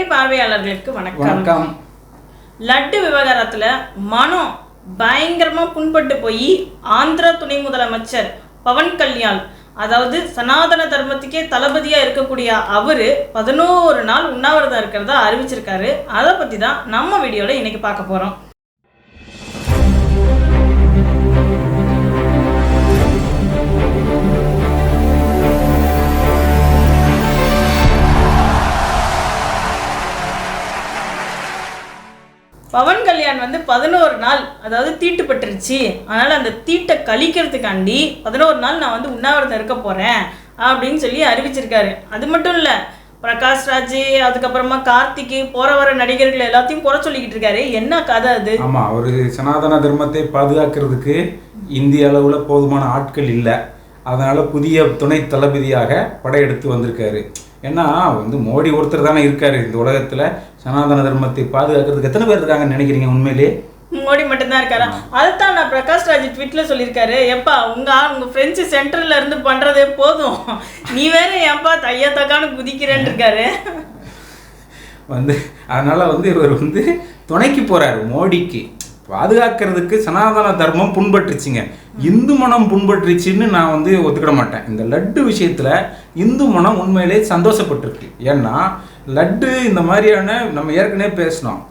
கலைவழி பார்வையாளர்களுக்கு வணக்கம். வணக்கம். லட்டு விவகாரத்துல மனம் பயங்கரமா புண்பட்டு போய் ஆந்திரா துணை முதலமைச்சர் பவன் கல்யாண் அதாவது சனாதன தர்மத்துக்கே தளபதியா இருக்கக்கூடிய அவரு பதினோரு நாள் உண்ணாவிரதம் இருக்கிறதா அறிவிச்சிருக்காரு. அதை பத்தி தான் நம்ம வீடியோல இன்னைக்கு பார்க்க போறோம். பவன் கல்யாண் வந்து பதினோரு நாள் அதாவது தீட்டுப்பட்டுருச்சு. அதனால் அந்த தீட்டை கழிக்கிறதுக்காண்டி பதினோரு நாள் நான் வந்து உண்ணாவிரதம் இருக்க போகிறேன் அப்படின்னு சொல்லி அறிவிச்சிருக்காரு. அது மட்டும் இல்லை பிரகாஷ் ராஜ் அதுக்கப்புறமா கார்த்திக் போற வர நடிகர்கள் எல்லாத்தையும் குறை சொல்லிக்கிட்டு இருக்காரு. என்ன கதை அது? ஆமா அவர் சனாதன தர்மத்தை பாதுகாக்கிறதுக்கு இந்திய அளவுல போதுமான ஆட்கள் இல்லை. அதனால புதிய துணை தளபதியாக படையெடுத்து வந்திருக்காரு. ஏன்னா வந்து மோடி ஒருத்தர் தானே இருக்காரு இந்த உலகத்துல. சனாதன தர்மத்தை பாதுகாக்கிறதுக்கு எத்தனை பேர் இருக்காங்கன்னு நினைக்கிறீங்க உண்மையிலேயே மோடி மட்டும்தான் இருக்காரா? அதுதான் நான் பிரகாஷ் ராஜ் ட்விட்ல சொல்லியிருக்காரு. எப்பா உங்க ஆள் உங்க ஃப்ரெண்ட்ஸ் சென்டர்ல இருந்து பண்றதே போதும். நீ வேற ஏன்பா தையா தக்கான்னு குதிக்கிறேன்னு இருக்காரு. வந்து அதனால வந்து இவர் வந்து துணைக்கு போறாரு மோடிக்கு. பாதுகாக்கிறதுக்கு சனாதன தர்மம் புண்பட்டுருச்சுங்க. இந்து மனம் புண்பட்டுருச்சுன்னு நான் வந்து ஒத்துக்கிட மாட்டேன். இந்த லட்டு விஷயத்தில் இந்து மனம் உண்மையிலே சந்தோஷப்பட்டிருக்கு. ஏன்னா லட்டு இந்த மாதிரியான நம்ம ஏற்கனவே பேசினோம்.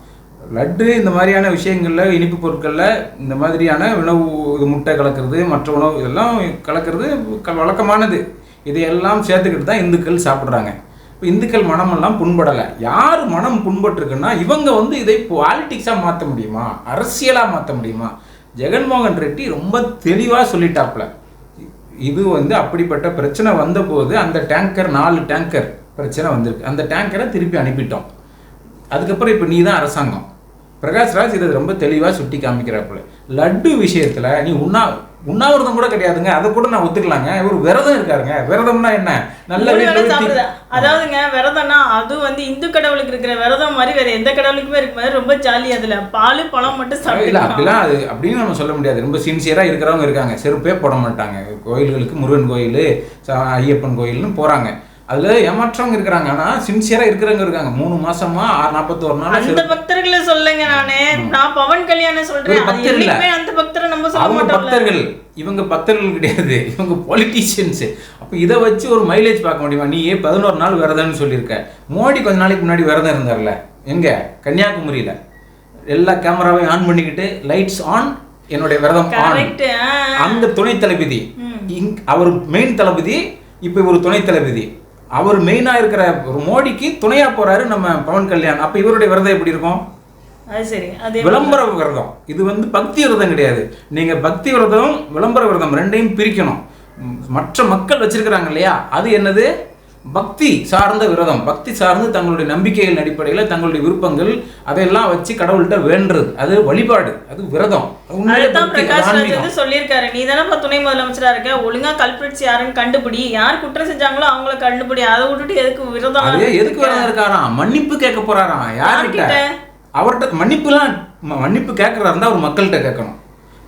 லட்டு இந்த மாதிரியான விஷயங்களில் இனிப்பு பொருட்களில் இந்த மாதிரியான உணவு இது முட்டை கலக்கிறது மற்ற உணவு இதெல்லாம் கலக்கிறது க- வழக்கமானது. இதையெல்லாம் சேர்த்துக்கிட்டு தான் இந்துக்கள் சாப்பிட்றாங்க. இப்போ இந்துக்கள் மனமெல்லாம் புண்படலை. யார் மனம் புண்பட்டிருக்குன்னா இவங்க வந்து இதை பாலிட்டிக்ஸாக மாற்ற முடியுமா? அரசியலாக மாற்ற முடியுமா? ஜெகன்மோகன் ரெட்டி ரொம்ப தெளிவாக சொல்லிட்டாப்ல இது வந்து அப்படிப்பட்ட பிரச்சனை வந்தபோது அந்த டேங்கர் நாலு டேங்கர் பிரச்சனை வந்திருக்கு. அந்த டேங்கரை திருப்பி அனுப்பிட்டோம். அதுக்கப்புறம் இப்போ நீ தான் அரசாங்கம். பிரகாஷ்ராஜ் இதை ரொம்ப தெளிவாக சுட்டி காமிக்கிறாப்புல. லட்டு விஷயத்தில் நீ உண்ணா உண்ணாவிரதம் கூட கிடையாதுங்க. அதை கூட நான் ஒத்துக்கலாங்க. இவர் விரதம் இருக்காருங்க. விரதம்னா என்ன? நல்ல சாப்பிடுதா? அதாவதுங்க விரதம்னா அது வந்து இந்து கடவுளுக்கு இருக்கிற விரதம் மாதிரி வேற எந்த கடவுளுக்குமே இருக்க மாதிரி ரொம்ப ஜாலி அதுல. பால் பழம் மட்டும் இல்ல சாப்பிடலாம் அப்படிலாம் அது அப்படின்னு நம்ம சொல்ல முடியாது. ரொம்ப சின்சியரா இருக்கிறவங்க இருக்காங்க. செருப்பே போட மாட்டாங்க. கோயில்களுக்கு முருகன் கோயில் ஐயப்பன் கோயில்னு போறாங்க. அதுல ஏமாற்றவங்க இருக்கிறாங்க. ஆனா சின்சியரா இருக்கிறவங்க இருக்காங்க. மூணு மாசமா ஆறு நாற்பத்தோரு நாள் அந்த பக்தர்களை சொல்லுங்க நானு. நான் பவன் கல்யாணம் சொல்றேன். அந்த சொல்ல அவங்க பக்தர்கள் இவங்க பக்தர்கள் கிடையாது. இவங்க பொலிட்டீஷியன்ஸ் அப்போ இதை வச்சு ஒரு மைலேஜ் பார்க்க முடியுமா? நீ ஏன் பதினோரு நாள் விரதம்னு சொல்லியிருக்க? மோடி கொஞ்ச நாளைக்கு முன்னாடி விரதம் இருந்தார்ல. எங்க? கன்னியாகுமரியில. எல்லா கேமராவையும் ஆன் பண்ணிக்கிட்டு லைட்ஸ் ஆன் என்னுடைய விரதம் ஆன் அந்த துணை தளபதி. இங் அவர் மெயின் தளபதி இப்போ இவர் துணை தளபதி. அவர் மெயினா இருக்கிற ஒரு மோடிக்கு துணையா போறாரு நம்ம பவன் கல்யாண். அப்ப இவருடைய விரதம் எப்படி இருக்கும்? அது சரி. அது விளம்பர விரதம். இது வந்து பக்தி விரதம் கிடையாது. நீங்க பக்தி விரதம் விளம்பர விரதம் ரெண்டையும் பிரிக்கணும். மற்ற மக்கள் வச்சிருக்கிறாங்க இல்லையா? அது என்னது? பக்தி சார்ந்த விரதம். பக்தி சார்ந்து தங்களுடைய நம்பிக்கைகள் அடிப்படையில் தங்களுடைய விருப்பங்கள் அதையெல்லாம் வச்சு கடவுள்கிட்ட வேண்டுறது. அது வழிபாடு. அது விரதம். சொல்லியிருக்காரு. நீ தானப்பா துணை முதலமைச்சரா இருக்க? ஒழுங்கா கல்பிரிட்ஸ் யாருன்னு கண்டுபிடி. யார் குற்றம் செஞ்சாங்களோ அவங்கள கண்டுபிடி. அதை விட்டுட்டு எதுக்கு விரதம் எதுக்கு விரதம் இருக்காராம்? மன்னிப்பு கேட்க போறாராம். யார்கிட்ட? அவர்கிட்ட மன்னிப்புலாம் மன்னிப்பு கேட்கறதா இருந்தா அவர் மக்கள்கிட்ட கேட்கணும்.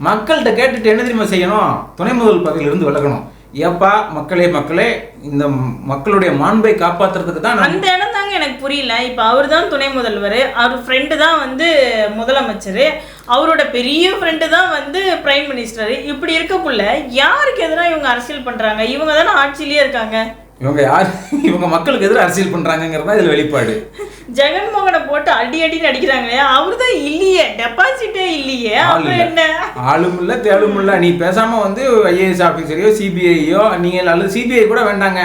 மக்கள்கிட்ட கேட்டுட்டு என்ன தெரியுமா செய்யணும்? துணை முதல் பதவியிலிருந்து விலகணும். ஏப்பா மக்களே மக்களே இந்த மக்களுடைய மாண்பை காப்பாத்துறதுக்கு தான் அந்த இடம் தாங்க எனக்கு புரியல. இப்போ அவர் தான் துணை முதல்வர். அவர் ஃப்ரெண்டு தான் வந்து முதலமைச்சர். அவரோட பெரிய ஃப்ரெண்டு தான் வந்து பிரைம் மினிஸ்டர் இப்படி இருக்கக்குள்ள யாருக்கு எதிராக இவங்க அரசியல் பண்றாங்க? இவங்க தானே ஆட்சியிலேயே இருக்காங்க. இவங்க யார்? இவங்க மக்களுக்கு எதிராக அரசியல் பண்றாங்கங்கிறதா இதுல வெளிப்பாடு. ஜெகன்மோகனை போட்டு அடி அடின்னு அடிக்கிறாங்களே அவர் தான் இல்லையே டெபாசிட்டே இல்லையே. என்ன ஆளும் இல்ல. தேளும் இல்ல நீ பேசாம வந்து ஐஏஎஸ் ஆஃபீஸரையோ சிபிஐயோ நீங்க அல்லது சிபிஐ கூட வேண்டாங்க.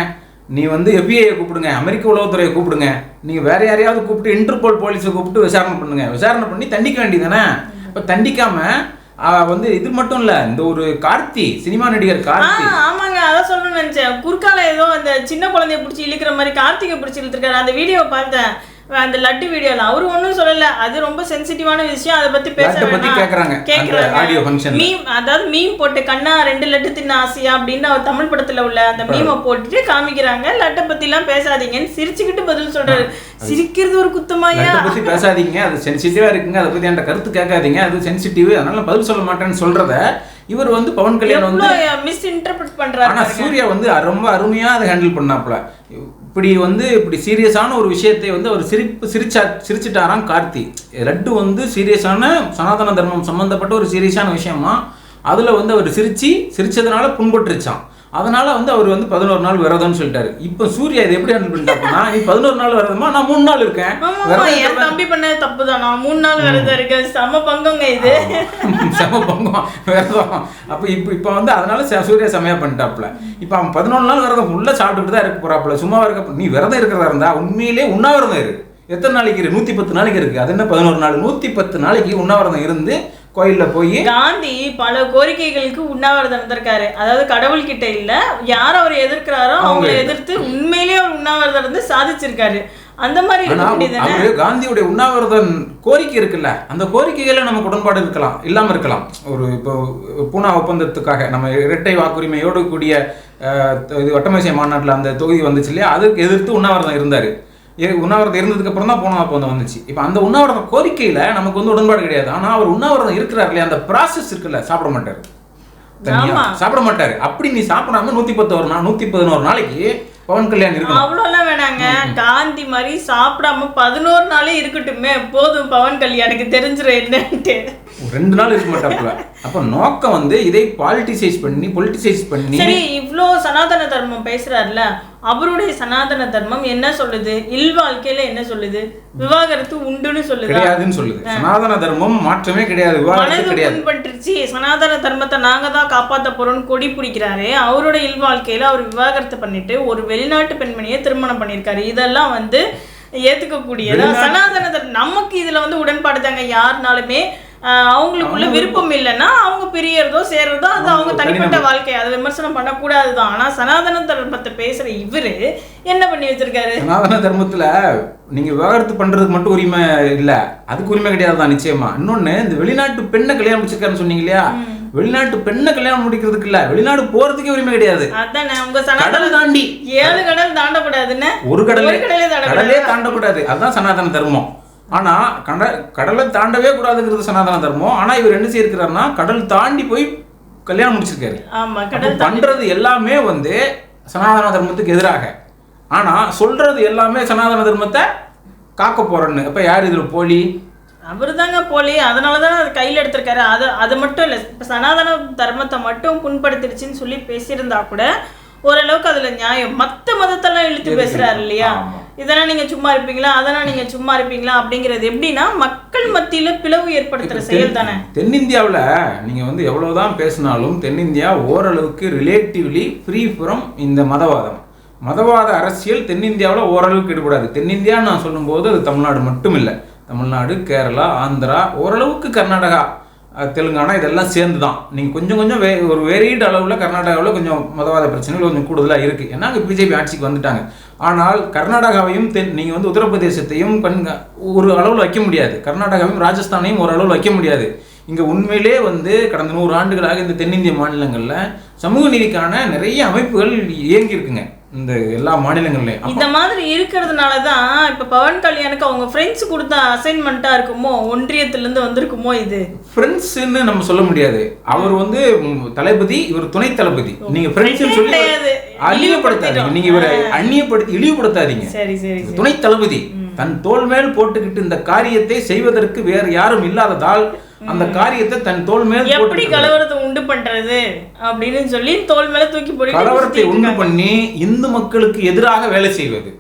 நீ வந்து எஃபிஐ கூப்பிடுங்க அமெரிக்க உளவுத்துறையை கூப்பிடுங்க. நீங்க வேற யாரையாவது கூப்பிட்டு இன்டர்போல் போலீஸை கூப்பிட்டு விசாரணை பண்ணுங்க. விசாரணை பண்ணி தண்டிக்க வேண்டியதானே இப்போ தண்டிக்காம ஆ, வந்து இது மட்டும் இல்ல இந்த ஒரு கார்த்தி சினிமா நடிகர் கார்த்தி. ஆமாங்க அதான் சொல்லணும்னு நினைச்சேன். குறுக்கால ஏதோ அந்த சின்ன குழந்தைய பிடிச்சி இழுக்கிற மாதிரி கார்த்திகை பிடிச்சி இழுத்துருக்காரு. அந்த வீடியோவை பார்த்தேன். அந்த லட்டு வீடியோல அவரு ஒன்றும் சொல்லல. அது ரொம்ப சென்சிட்டிவான விஷயம். அதை பத்தி பேச பத்தி. கேக்குறாங்க. கேக்குறாங்க. function ல. மீம் அதாவது மீம் போட்டு கண்ணா ரெண்டு லட்டு தின்ன ஆசையா? அப்படின்னு அவர் தமிழ் படத்துல உள்ள அந்த மீமை போட்டுட்டு காமிக்கிறாங்க. லட்டை பத்தி எல்லாம் பேசாதீங்கன்னு சிரிச்சுக்கிட்டு பதில் சொல்றாரு. சிரிக்கிறது ஒரு குத்தமாயா? லட்டை பத்தி பேசாதீங்க. அது சென்சிட்டிவா இருக்குங்க. அதை பத்தி என்கிட்ட கருத்து கேட்காதீங்க. அது சென்சிட்டிவ் அதனால பதில் சொல்ல மாட்டேன்னு சொல்றத இவர் வந்து பவன் கல்யாண் வந்து மிஸ் இன்டர்பிரட் பண்றாரு ஆனா சூர்யா வந்து ரொம்ப அருமையா அதை ஹேண்டில் பண்ணாப்புல. இப்படி வந்து இப்படி சீரியஸான ஒரு விஷயத்தை வந்து அவர் சிரிப்பு சிரிச்சா சிரிச்சிட்டாராம் கார்த்தி. லட்டு வந்து சீரியஸான சனாதன தர்மம் சம்மந்தப்பட்ட ஒரு சீரியஸான விஷயமா அதில் வந்து அவர் சிரித்து சிரித்ததுனால புண்பட்டுருச்சான் அதனால வந்து அவர் வந்து பதினோரு நாள் விரதம்னு சொல்லிட்டாரு. இப்போ சூர்யா இதை எப்படி ஹேண்டில் பண்ணிட்டாருன்னா நீ பதினோரு நாள் விரதமா நான் மூணு நாள் இருக்கேன். என் தம்பி பண்ணது தப்பு தானா மூணு நாள் விரதம் இருக்கு செம பங்கங்க இது. செம பங்கம் விரதம். அப்போ இப்போ இப்போ வந்து அதனால சூர்யா செமையா பண்ணிட்டாப்ல இப்போ அவன் பதினொன்று நாள் விரதம் ஃபுல்லாக சாப்பிட்டுட்டு தான் இருக்க போறாப்புல. சும்மா இருக்க நீ விரதம் இருக்கிறதா இருந்தா உண்மையிலே உண்ணாவிரதம் இரு. எத்தனை நாளைக்கு இரு? நூற்றி பத்து நாளைக்கு இருக்கு. அது என்ன பதினோரு நாள்? நூற்றி பத்து நாளைக்கு உண்ணாவிரதம் இருந்து கோயிலில் போய் காந்தி பல கோரிக்கைகளுக்கு உண்ணாவிரதம் இருந்திருக்காரு அதாவது கடவுள் கிட்ட இல்ல யார் அவர் எதிர்க்கிறாரோ அவங்களை அவங்க எதிர்த்து உண்மையிலேயே அவர் உண்ணாவிரதம் இருந்து சாதிச்சிருக்காரு. அந்த மாதிரி காந்தியுடைய உண்ணாவிரதம் கோரிக்கை இருக்குல்ல அந்த கோரிக்கைகளை நமக்கு உடன்பாடு இருக்கலாம் இல்லாம இருக்கலாம். ஒரு இப்போ பூனா ஒப்பந்தத்துக்காக நம்ம இரட்டை வாக்குரிமையோடு கூடிய இது வட்டமேசை மாநாட்டில் அந்த தொகுதி வந்துச்சு இல்லையா? அதுக்கு எதிர்த்து உண்ணாவிரதம் இருந்தாரு. உண்ணாவிரதம் இருந்ததுக்கு அப்புறம் தான் பூனா ஒப்பந்தம் வந்துச்சு. இப்போ அந்த உண்ணாவிரதம் கோரிக்கையில நமக்கு வந்து உடன்பாடு கிடையாது. ஆனா அவர் உண்ணாவிரதம் இருக்கிறார் இல்லையா அந்த ப்ராசஸ் இருக்குல்ல சாப்பிட மாட்டாரு. சாப்பிட மாட்டாரு. அப்படி நீ சாப்பிடாம நூத்தி பத்து ஒரு நாள் நூத்தி பதினோரு நாளைக்கு பவன் கல்யாண் இருக்கணும். அவ்வளோலாம் வேணாங்க. காந்தி மாதிரி சாப்பிடாம பதினோரு நாளே இருக்கட்டுமே போதும் பவன் கல்யாணுக்கு தெரிஞ்சிடும் என்னன்ட்டு. ரெண்டு நாள் இருக்க மாட்டாப்புல அப்ப நோக்கம் வந்து இதை பாலிட்டிசைஸ் பண்ணி பொலிட்டிசைஸ் பண்ணி சரி இவ்ளோ சனாதன தர்மம் பேசுறாருல அவருடைய சனாதன தர்மம் என்ன சொல்லுது? இல்வாழ்க்கையில என்ன சொல்லுது? விவாகரத்து உண்டுன்னு சொல்லுதா? கிடையாதுன்னு சொல்லுது. சனாதன தர்மம் மாற்றமே கிடையாது மனது சனாதன தர்மத்தை நாங்க தான் காப்பாத்த போறோம்னு கொடி பிடிக்கிறாரு அவரோட இல்வாழ்க்கையில அவர் விவாகரத்து பண்ணிட்டு ஒரு வெளிநாட்டு பெண்மணியை திருமணம் பண்ணியிருக்காரு. இதெல்லாம் வந்து ஏத்துக்க கூடியதா வெளிநாட்டு- சனாதன தர்மம் நமக்கு இதுல வந்து உடன்பாடு தாங்க. யாருனாலுமே அவங்களுக்குள்ள விருப்பம் இல்லைன்னா அவங்க பிரியறதோ சேர்றதோ அது அவங்க தனிப்பட்ட. வாழ்க்கை. அதை விமர்சனம் பண்ணக்கூடாதுதான். ஆனா சனாதன தர்மத்தை பேசுற இவரு என்ன பண்ணி வச்சிருக்காரு? சனாதன தர்மத்துல நீங்க விவாகரத்து பண்றதுக்கு மட்டும் உரிமை இல்ல. அதுக்கு உரிமை கிடையாது தான் நிச்சயமா. இன்னொன்னு இந்த வெளிநாட்டு பெண்ணை கல்யாணம் முடிச்சிருக்காருன்னு சொன்னீங்க இல்லையா? வெளிநாட்டு பெண்ணை கல்யாணம் முடிக்கிறதுக்கு இல்ல. வெளிநாடு போறதுக்கே உரிமை கிடையாது. அதானே உங்க சனாதன கடல் தாண்டி. ஏழு கடல் தாண்டக்கூடாதுன்னு ஒரு கடலே. கடலே தாண்டக்கூடாது அதுதான் சனாதன தர்மம். ஆனா கட கடலை தாண்டவே கூடாதுங்கிறது சனாதன தர்மம். ஆனா இவர் என்ன செய்யிருக்கிறாருன்னா கடல் தாண்டி போய் கல்யாணம் முடிச்சிருக்காரு. பண்றது எல்லாமே வந்து சனாதன தர்மத்துக்கு எதிராக. ஆனா சொல்றது எல்லாமே சனாதன தர்மத்தை காக்க போறேன்னு. அப்ப யார் இதுல போலி? அவர் தாங்க போலி. அதனால தான் அது கையில் எடுத்திருக்காரு. அது அது மட்டும் இல்லை. இப்போ சனாதன தர்மத்தை மட்டும் புண்படுத்திடுச்சுன்னு சொல்லி பேசியிருந்தா கூட ஓரளவுக்கு அதுல நியாயம். மத்த மதத்தெல்லாம் இழுத்து? பேசுறாரு இல்லையா. இதெல்லாம் நீங்க சும்மா இருப்பீங்களா? அதெல்லாம் நீங்க சும்மா இருப்பீங்களா? அப்படிங்கிறது எப்படின்னா மக்கள் மத்தியில பிளவு ஏற்படுத்துற செயல் தானே? தென்னிந்தியாவுல நீங்க வந்து எவ்வளவுதான் பேசினாலும் தென்னிந்தியா ஓரளவுக்கு ரிலேட்டிவ்லி ஃப்ரீ ஃப்ரம் இந்த மதவாதம். மதவாத அரசியல் தென்னிந்தியாவுல ஓரளவுக்கு ஈடுபடாது. தென்னிந்தியா நான் சொல்லும்போது அது தமிழ்நாடு மட்டும் இல்லை தமிழ்நாடு கேரளா ஆந்திரா ஓரளவுக்கு கர்நாடகா. தெலுங்கானா இதெல்லாம் சேர்ந்து தான் நீங்கள் கொஞ்சம் கொஞ்சம் வே ஒரு வெரீட் அளவில் கர்நாடகாவில் கொஞ்சம் மதவாத பிரச்சனைகள் கொஞ்சம் கூடுதலாக இருக்குது ஏன்னா அங்கே பிஜேபி ஆட்சிக்கு வந்துட்டாங்க. ஆனால் கர்நாடகாவையும் தென் நீங்கள் வந்து உத்தரப்பிரதேசத்தையும் கண் ஒரு அளவில் வைக்க முடியாது. கர்நாடகாவையும் ராஜஸ்தானையும் ஒரு அளவில் வைக்க முடியாது. இங்கே உண்மையிலே வந்து கடந்த நூறு ஆண்டுகளாக இந்த தென்னிந்திய மாநிலங்களில் சமூக நீதிக்கான நிறைய அமைப்புகள் இயங்கியிருக்குங்க. இந்த எல்லா மாநிலங்கள்லையும். இந்த மாதிரி இருக்கிறதுனால தான் இப்போ பவன் கல்யாணுக்கு அவங்க ஃப்ரெண்ட்ஸ் கொடுத்த அசைன்மெண்ட்டா இருக்குமோ? ஒன்றியத்திலேருந்து வந்திருக்குமோ இது? ஃப்ரெண்ட்ஸ்ன்னு நம்ம சொல்ல முடியாது. அவர் வந்து தளபதி இவர் துணை தளபதி. நீங்க ஃப்ரெண்ட்ஸ் சொல்லி. அழிவுபடுத்தாதீங்க. நீங்க இவரை அந்நியப்படுத்தி இழிவுபடுத்தாதீங்க. சரி சரி துணை தளபதி. தன் தோள் மேல் போட்டுக்கிட்டு இந்த காரியத்தை செய்வதற்கு வேறு யாரும் இல்லாததால் அந்த காரியத்தை தன் தோள் மேல் எப்படி கலவரத்தை உண்டு பண்றது அப்படின்னு சொல்லி தோல் மேல தூக்கி போட்டு கலவரத்தை உண்டு பண்ணி இந்து மக்களுக்கு எதிராக வேலை செய்வது.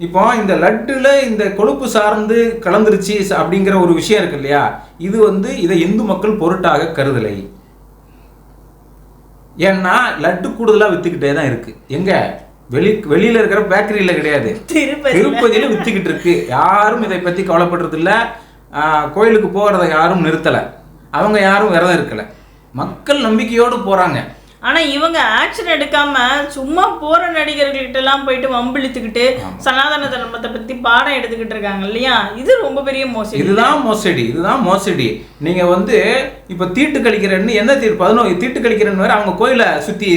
இப்போ இந்த லட்டுல இந்த கொழுப்பு சார்ந்து கலந்துருச்சு அப்படிங்கிற ஒரு விஷயம் இருக்கு இல்லையா? இது வந்து இதை இந்து மக்கள் பொருட்டாக கருதலை. ஏன்னா லட்டு கூடுதலா வித்துக்கிட்டே தான் இருக்கு. எங்க? வெளி வெளியில இருக்கிற பேக்கரியில கிடையாது. திருப்பதி திருப்பதியில வித்துக்கிட்டு இருக்கு. யாரும் இதை பத்தி கவலைப்படுறது இல்ல கோயிலுக்கு போகிறத யாரும் நிறுத்தல. அவங்க யாரும் விரதம் இருக்கல. மக்கள் நம்பிக்கையோடு போறாங்க. ஆனா இவங்க ஆக்ஷன் எடுக்காம சும்மா போற நடிகர்கள்கிட்ட எல்லாம் போயிட்டு வம்பிழுத்துக்கிட்டு சனாதன தர்மத்தை பத்தி பாடம் எடுத்துக்கிட்டு இருக்காங்க இல்லையா? இது ரொம்ப பெரிய மோசடி. இதுதான் மோசடி. இதுதான் மோசடி. நீங்க வந்து இப்ப தீட்டு கழிக்கிறன்னு என்ன தீட்டு பதினோரு தீட்டு கழிக்கிறன்னு வேற அவங்க கோயிலை சுத்தி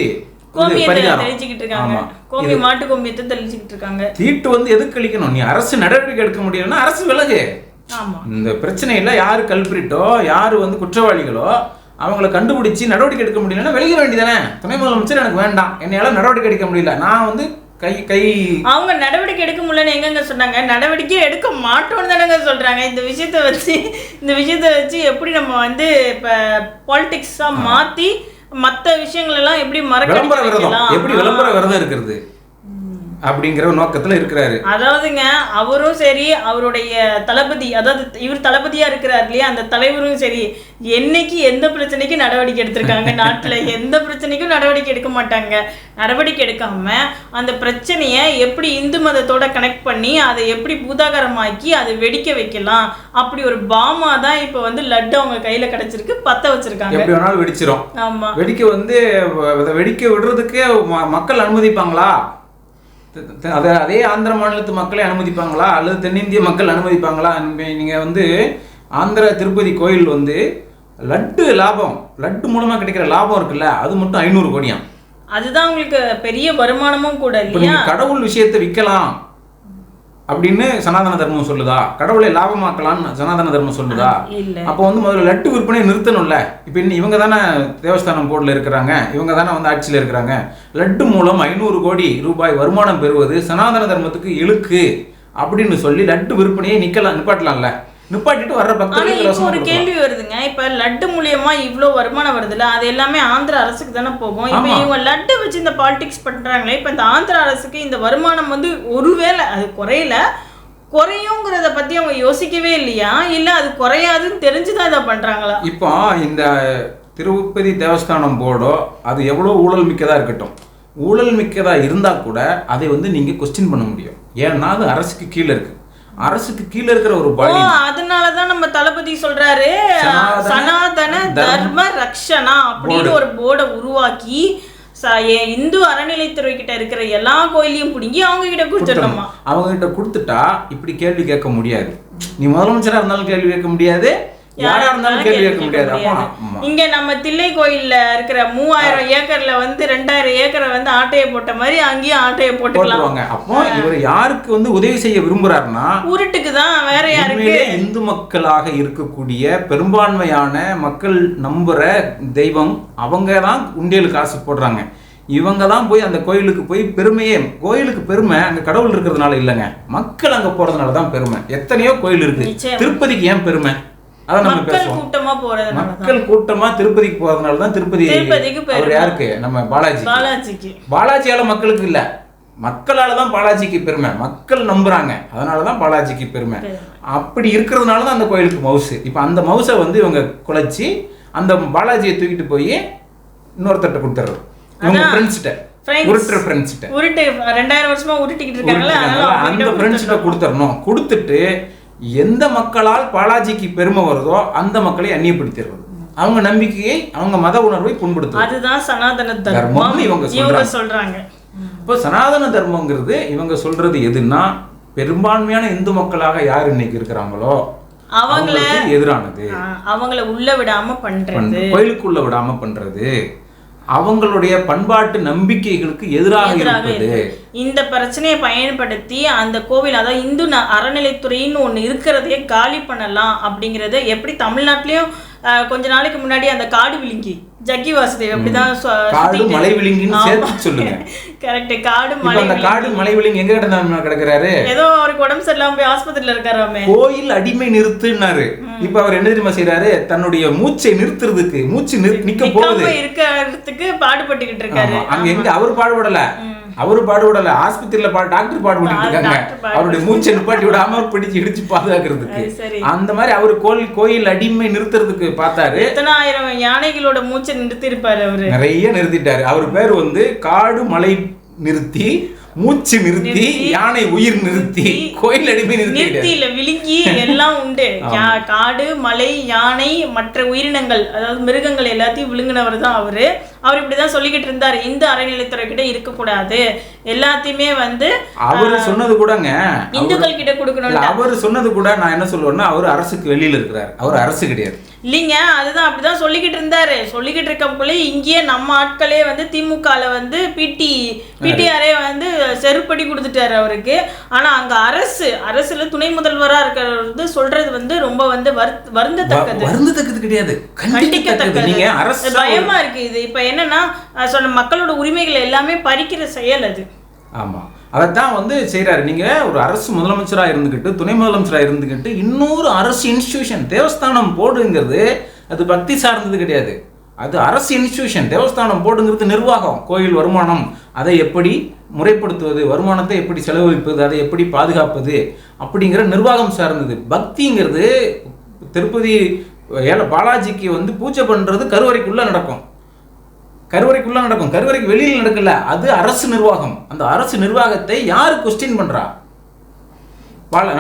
தீட்டு வந்து எதுக்கு கழிக்கணும் நீ அரசு நடவடிக்கை எடுக்க முடியலன்னா அரசு விலகு. இந்த பிரச்சனையில யாரு கல்பிரிட்டோ யாரு வந்து குற்றவாளிகளோ அவங்கள கண்டுபிடிச்சு நடவடிக்கை எடுக்க முடியலன்னா வெளியே வேண்டியதானே துணை முதலமைச்சர் எனக்கு வேண்டாம். என்னையால நடவடிக்கை எடுக்க முடியல. நான் வந்து கை கை. அவங்க நடவடிக்கை எடுக்க முடியலன்னு எங்கங்க சொன்னாங்க? நடவடிக்கை எடுக்க மாட்டோம்னு தானங்க சொல்றாங்க. இந்த விஷயத்த வச்சு இந்த விஷயத்த வச்சு எப்படி நம்ம வந்து இப்ப பாலிடிக்ஸா மாத்தி மத்த விஷயங்கள் எல்லாம் எப்படி விளம்பர மறக்க விரதம். வைக்கலாம் எப்படி விளம்பர விரதம் இருக்கிறது? அப்படிங்கிற ஒரு நோக்கத்துல இருக்கிறாரு. அதாவதுங்க அவரும் சரி அவருடைய தளபதி அதாவது இவர் தளபதியா இருக்கிறார் இல்லையா? அந்த தலைவரும் சரி என்னைக்கு எந்த பிரச்சனைக்கும் நடவடிக்கை எடுத்திருக்காங்க? நாட்டுல எந்த பிரச்சனைக்கும் நடவடிக்கை எடுக்க மாட்டாங்க. நடவடிக்கை எடுக்காம அந்த பிரச்சனையை எப்படி இந்து மதத்தோட கனெக்ட் பண்ணி அதை எப்படி பூதாகரமாக்கி அதை வெடிக்க வைக்கலாம்? அப்படி ஒரு பாமா தான் இப்போ வந்து லட்டு அவங்க கையில கிடைச்சிருக்கு பத்த வச்சிருக்காங்க. எப்படி வேணாலும் வெடிச்சிரும். ஆமா. வெடிக்க வந்து வெடிக்க விடுறதுக்கு மக்கள் அனுமதிப்பாங்களா? அதே அதே ஆந்திர மாநிலத்து மக்களை அனுமதிப்பாங்களா? அல்லது தென்னிந்திய மக்கள் அனுமதிப்பாங்களா? இப்ப நீங்க வந்து ஆந்திர திருப்பதி கோயில் வந்து லட்டு லாபம் லட்டு மூலமா கிடைக்கிற லாபம் இருக்குல்ல அது மட்டும் ஐநூறு கோடியாம். அதுதான் உங்களுக்கு பெரிய வருமானமும் கூட இல்லையா? கடவுள் விஷயத்தை விற்கலாம் அப்படின்னு சனாதன தர்மம் சொல்லுதா? கடவுளை லாபமாக்கலாம்னு சனாதன தர்மம் சொல்லுதா? அப்போ வந்து முதல்ல லட்டு விற்பனையை நிறுத்தணும்ல. இப்போ இன்னும் இவங்க தானே தேவஸ்தானம் போர்டில் இருக்கிறாங்க. இவங்க தானே வந்து ஆட்சியில் இருக்கிறாங்க. லட்டு மூலம் ஐநூறு கோடி ரூபாய் வருமானம் பெறுவது சனாதன தர்மத்துக்கு இழுக்கு அப்படின்னு சொல்லி லட்டு விற்பனையை நிக்கலாம் நிப்பாட்டலாம்ல. நிப்பாட்டிட்டு வர்ற ஆனா பக்தர்களுக்கு இப்போ ஒரு. கேள்வி வருதுங்க. இப்ப லட்டு மூலியமா இவ்ளோ வருமானம் வருதுல்ல அது எல்லாமே ஆந்திர அரசுக்கு தானே போகும். இப்ப. இவங்க லட்டு வச்சு இந்த பாலிடிக்ஸ் பண்றாங்களே இப்ப இந்த ஆந்திர அரசுக்கு இந்த வருமானம் வந்து ஒருவேளை அது குறையல குறையுங்கிறத பத்தி அவங்க யோசிக்கவே இல்லையா? இல்ல அது குறையாதுன்னு தெரிஞ்சுதான் இதை பண்றாங்களா? இப்போ இந்த திருப்பதி தேவஸ்தானம் போர்டோ அது எவ்வளோ ஊழல் மிக்கதாக இருக்கட்டும். ஊழல் மிக்கதாக இருந்தால் கூட அதை வந்து நீங்கள் கொஸ்டின் பண்ண முடியும். ஏன்னா அது அரசுக்கு கீழே இருக்கு. அரசுக்கு கீழே இருக்கிற ஒரு ஓ பாடி அதனாலதான் நம்ம தளபதி சொல்றாரு சனாதன தர்ம ரக்ஷனா அப்படின்னு ஒரு போர்டை உருவாக்கி இந்து அறநிலைத்துறை கிட்ட இருக்கிற எல்லா கோயிலையும் பிடுங்கி அவங்க கிட்ட கொடுத்துடணுமா. அவங்க கிட்ட கொடுத்துட்டா இப்படி கேள்வி கேட்க முடியாது. நீ முதலமைச்சரா இருந்தாலும் கேள்வி கேட்க முடியாது. யாரா இருந்தாலும் கேள்வி கேட்க முடியாது. இங்க நம்ம தில்லை கோயில்ல இருக்கிற மூவாயிரம் ஏக்கர்ல வந்து ரெண்டாயிரம் ஏக்கரை வந்து ஆட்டையை போட்ட மாதிரி அங்கேயும் ஆட்டையை போட்டுக்கலாம். அப்போ இவர் யாருக்கு வந்து உதவி செய்ய விரும்புறாருன்னா உருட்டுக்கு தான் வேற யாருக்கு? இந்து மக்களாக இருக்கக்கூடிய பெரும்பான்மையான மக்கள் நம்புற தெய்வம் அவங்க தான் உண்டியலுக்கு காசு போடுறாங்க. இவங்க தான் போய் அந்த கோயிலுக்கு போய் பெருமையே கோயிலுக்கு பெருமை அங்க கடவுள் இருக்கிறதுனால இல்லைங்க. மக்கள் அங்க போறதுனால தான் பெருமை. எத்தனையோ கோயில் இருக்கு. திருப்பதிக்கு ஏன் பெருமை? அதை நம்ம மக்கள் பேசுவோம். கூட்டமா தான் மக்கள் கூட்டமா திருப்பதிக்கு போறதுனால தான் திருப்பதி. அவர் யாருக்கு? நம்ம பாலாஜி பாலாஜிக்கு. பாலாஜியால மக்களுக்கு இல்ல. மக்களால தான் பாலாஜிக்கு பெருமை. மக்கள் நம்புறாங்க. அதனால தான் பாலாஜிக்கு பெருமை. அப்படி இருக்கிறதுனால தான் அந்த கோயிலுக்கு மவுசு. இப்போ அந்த மவுசை வந்து இவங்க குலைச்சி அந்த பாலாஜியை தூக்கிட்டு போய் இன்னொருத்தட்ட கொடுத்துறது இவங்க அதான். ஃப்ரெண்ட்ஸ்கிட்ட Friends. உருட்டுற ஃப்ரெண்ட்ஸ்கிட்ட உருட்டு ரெண்டாயிரம் வருஷமா உருட்டிக்கிட்டு அவங்க அந்த கிட்ட ஃப்ரெண்ட்ஸ்கிட்ட கொடுத்துடணும் கொடுத்துட்டு எந்த மக்களால் பாலாஜிக்கு பெருமை வருதோ அந்த மக்களை அந்நியப்படுத்திடுறது அவங்க நம்பிக்கையை அவங்க மத உணர்வை புண்படுத்துவது. அதுதான் சனாதன தர்மம். இவங்க சொல்றாங்க. இப்போ சனாதன தர்மங்கிறது இவங்க சொல்றது எதுன்னா பெரும்பான்மையான இந்து மக்களாக யார் இன்னைக்கு இருக்கிறாங்களோ அவங்கள அவங்களுக்கு எதிரானது. அவங்கள உள்ள விடாம பண்றது. பண்ற- கோயிலுக்குள்ள விடாம பண்றது. அவங்களுடைய பண்பாட்டு நம்பிக்கைகளுக்கு எதிராக எதிராக இருப்பது இருக்கு. இந்த பிரச்சனையை பயன்படுத்தி அந்த கோவில் அதாவது இந்து அறநிலைத்துறைன்னு ஒண்ணு இருக்கிறதையே காலி பண்ணலாம் அப்படிங்கறத எப்படி தமிழ்நாட்டிலயும் கொஞ்ச நாளைக்கு முன்னாடி அந்த காடு விழுங்கி ஜக்கி வாசுதேவ் அப்படிதான் காடு மலை விழுங்கின்னு. சேர்த்து சொல்லுங்க. கரெக்ட் காடு மலை அந்த காடு மலை விழுங்கி எங்க கிட்ட கிடக்குறாரு? ஏதோ அவருக்கு உடம்பு சரியில்லாம போய் ஆஸ்பத்திரியில இருக்காராமே கோயில் அடிமை நிறுத்துனாரு இப்ப அவர் என்ன தெரியுமா செய்யறாரு தன்னுடைய மூச்சை நிறுத்துறதுக்கு மூச்சு நிக்க போகுது. இருக்கிறதுக்கு பாடுபட்டுக்கிட்டு இருக்காரு. அங்க எங்க அவர் பாடுபடல. அவரு பாடுபடல ஆஸ்பத்திரியில பா டாக்டர் பாடுபட்டு இருக்காங்க. அவருடைய மூச்சை நிப்பாட்டி விடாம பிடிச்சு இடிச்சு பாதுகாக்கிறதுக்கு. அந்த மாதிரி அவர் கோயில் கோயில் அடிமை நிறுத்துறதுக்கு பார்த்தாரு. எத்தனை ஆயிரம் யானைகளோட மூச்சை நிறுத்தி இருப்பாரு அவரு? நிறைய நிறுத்திட்டாரு. அவர் பேர் வந்து காடு மலை நிறுத்தி மூச்சு நிறுத்தி யானை உயிர் நிறுத்தி கோயில் அடிமை நிறுத்தி நிறுத்தி இல்ல விழுங்கி எல்லாம் உண்டு. காடு மலை யானை மற்ற உயிரினங்கள் அதாவது மிருகங்கள் எல்லாத்தையும் விழுங்கினவர் தான் அவரு. அவர் இப்படிதான் சொல்லிக்கிட்டு இருந்தாரு. இந்த அறநிலைத்துறை கிட்ட இருக்கக்கூடாது. எல்லாத்தையுமே வந்து அவரு சொன்னது கூடங்க. இந்துக்கள் கிட்ட கொடுக்கணும் அவரு சொன்னது கூட நான் என்ன சொல்லுவேன்னா அவர் அரசுக்கு வெளியில இருக்கிறார். அவர் அரசு கிடையாது. இல்லைங்க அதுதான் அப்படிதான் சொல்லிக்கிட்டு இருந்தாரு. சொல்லிக்கிட்டு இருக்கக்குள்ளே இங்கேயே நம்ம ஆட்களே வந்து திமுகல வந்து பிடி பிடிஆரே வந்து செருப்படி கொடுத்துட்டாரு அவருக்கு. ஆனா அங்க அரசு அரசுல துணை முதல்வரா இருக்கிறவர் வந்து சொல்றது வந்து ரொம்ப வந்து வருந்தத்தக்கது. வருந்தத்தக்கது கிடையாது. கண்டிக்கத்தக்கது. கண்டிக்கத்தக்கது. நீங்க அரசு பயமா இருக்கு இது. இப்ப என்னன்னா சொன்ன மக்களோட உரிமைகள் எல்லாமே பறிக்கிற செயல் அது. அதை அதைத்தான் வந்து செய்கிறாரு நீங்கள் ஒரு அரசு முதலமைச்சராக இருந்துக்கிட்டு துணை முதலமைச்சராக இருந்துக்கிட்டு இன்னொரு அரசு இன்ஸ்டியூஷன் தேவஸ்தானம் போர்டுங்கிறது அது பக்தி சார்ந்தது கிடையாது. அது அரசு இன்ஸ்டியூஷன் தேவஸ்தானம் போடுங்கிறது நிர்வாகம். கோயில் வருமானம் அதை எப்படி முறைப்படுத்துவது வருமானத்தை எப்படி செலவழிப்பது அதை எப்படி பாதுகாப்பது அப்படிங்கிற நிர்வாகம் சார்ந்தது. பக்திங்கிறது திருப்பதி ஏழை பாலாஜிக்கு வந்து பூஜை பண்ணுறது கருவறைக்குள்ளே நடக்கும். கருவறைக்குள்ள நடக்கும். கருவறைக்கு வெளியில் நடக்கல. அது அரசு நிர்வாகம். அந்த அரசு நிர்வாகத்தை யாரு கொஸ்டின் பண்றா?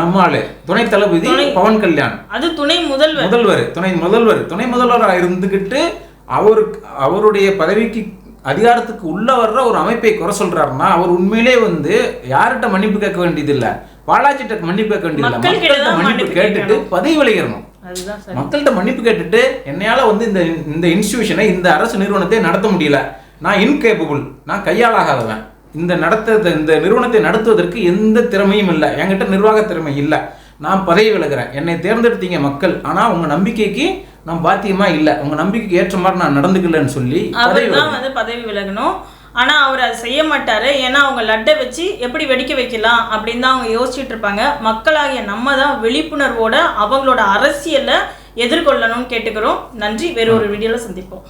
நம்ம ஆளு. துணை தளபதி பவன் கல்யாண். அது துணை முதல்வர். முதல்வர் துணை முதல்வர். துணை முதல்வராக இருந்துகிட்டு அவருக்கு அவருடைய பதவிக்கு அதிகாரத்துக்கு உள்ள வர்ற ஒரு அமைப்பை குறை சொல்றாருன்னா அவர் உண்மையிலே வந்து யார்கிட்ட மன்னிப்பு கேட்க வேண்டியதில்லை? பாலாஜிட்ட மன்னிப்பு கேட்க வேண்டியதில்லை. மக்கள்கிட்ட மன்னிப்பு கேட்டுட்டு பதவி விலகிடணும். அதுதான் சரி. மக்கள்கிட்ட மன்னிப்பு கேட்டுட்டு என்னையால வந்து இந்த இந்த இன்ஸ்டிடியூஷனை இந்த அரசு நிறுவனத்தை நடத்த முடியல. நான் இன்கேப்பபிள் நான் கையாளாகாதவன். இந்த நடத்த இந்த நிறுவனத்தை நடத்துவதற்கு எந்த திறமையும் இல்லை. என்கிட்ட நிர்வாக திறமை இல்லை. நான் பதவி விலகுறேன். என்னை தேர்ந்தெடுத்தீங்க மக்கள். ஆனா உங்க நம்பிக்கைக்கு நான் பாத்தியமா இல்லை. உங்க நம்பிக்கைக்கு ஏற்ற மாதிரி நான் நடந்துக்கலன்னு சொல்லி பதவி வந்து பதவி விலகணும். ஆனா அவர் அதை செய்ய மாட்டாரு. ஏன்னா அவங்க லட்டை வச்சு எப்படி வெடிக்க வைக்கலாம் அப்படின்னு தான் அவங்க யோசிச்சுட்டு இருப்பாங்க. மக்களாகிய நம்ம தான் விழிப்புணர்வோட அவங்களோட அரசியலை எதிர்கொள்ளணும்னு கேட்டுக்கிறோம். நன்றி. வேற ஒரு வீடியோல சந்திப்போம்.